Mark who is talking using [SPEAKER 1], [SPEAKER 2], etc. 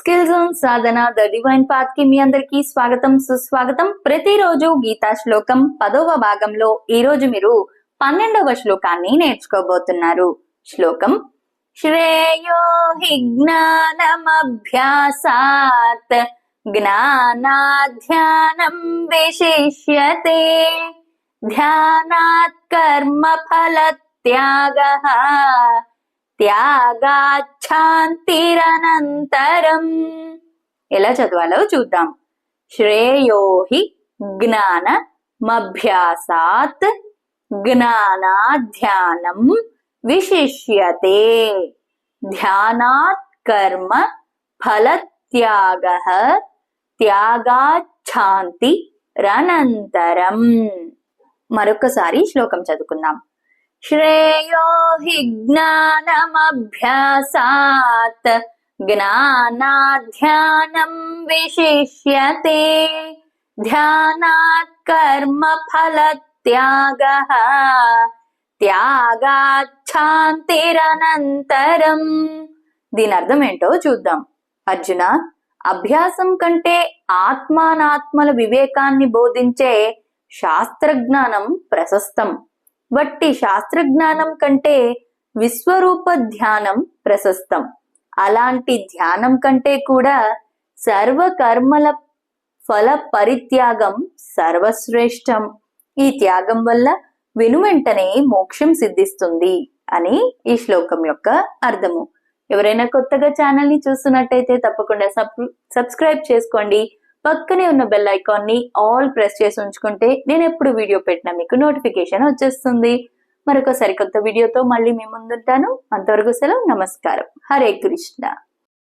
[SPEAKER 1] Skills on Sadhana the divine పాత్కి మీ అందరికి స్వాగతం సుస్వాగతం. ప్రతిరోజు గీతా శ్లోకం పదవ భాగంలో ఈ రోజు మీరు పన్నెండవ శ్లోకాన్ని నేర్చుకోబోతున్నారు. శ్లోకం శ్రేయో హి జ్ఞానమభ్యాసాత్ జ్ఞానాధ్యానం విశిష్యతే ధ్యానాత్ కర్మ ఫల త్యాగాచ్ఛాంతిరనంతరం ఎలా చదవాలో చూద్దాం. శ్రేయోహి జ్ఞాన మభ్యాసాత్ జ్ఞానాధ్యానం విశిష్యతే. ధ్యానాత్ కర్మ ఫలత్యాగ త్యాగాఛాంతి రనంతరం మరొకసారి శ్లోకం చదువుకుందాం. श्रेयो हि ज्ञानमभ्यासात् ज्ञानाध्यानम् विशिष्यते ध्यानात् कर्मफलत्यागः త్యాగాఛాంతిరనంతరం దీని అర్థం ఏంటో చూద్దాం అర్జున అభ్యాసం కంటే ఆత్మానాత్మల వివేకాన్ని బోధించే శాస్త్రజ్ఞానం ప్రశస్తం వట్టి శాస్త్రజ్ఞానం కంటే విశ్వరూప ధ్యానం ప్రశస్తం. అలాంటి ధ్యానం కంటే కూడా సర్వకర్మల ఫల పరిత్యాగం సర్వశ్రేష్టం. ఈ త్యాగం వల్ల వెనువెంటనే మోక్షం సిద్ధిస్తుంది అని ఈ శ్లోకం యొక్క అర్థము. ఎవరైనా కొత్తగా ఛానల్ని చూస్తున్నట్టయితే తప్పకుండా సబ్ సబ్స్క్రైబ్ చేసుకోండి. పక్కనే ఉన్న బెల్ ఐకాన్ని ఆల్ ప్రెస్ చేసి ఉంచుకుంటే నేను ఎప్పుడు వీడియో పెట్టినా మీకు నోటిఫికేషన్ వచ్చేస్తుంది. మరొక సరికొత్త వీడియోతో మళ్ళీ మీ ముందుంటాను. అంతవరకు సెలవు నమస్కారం. హరే కృష్ణ.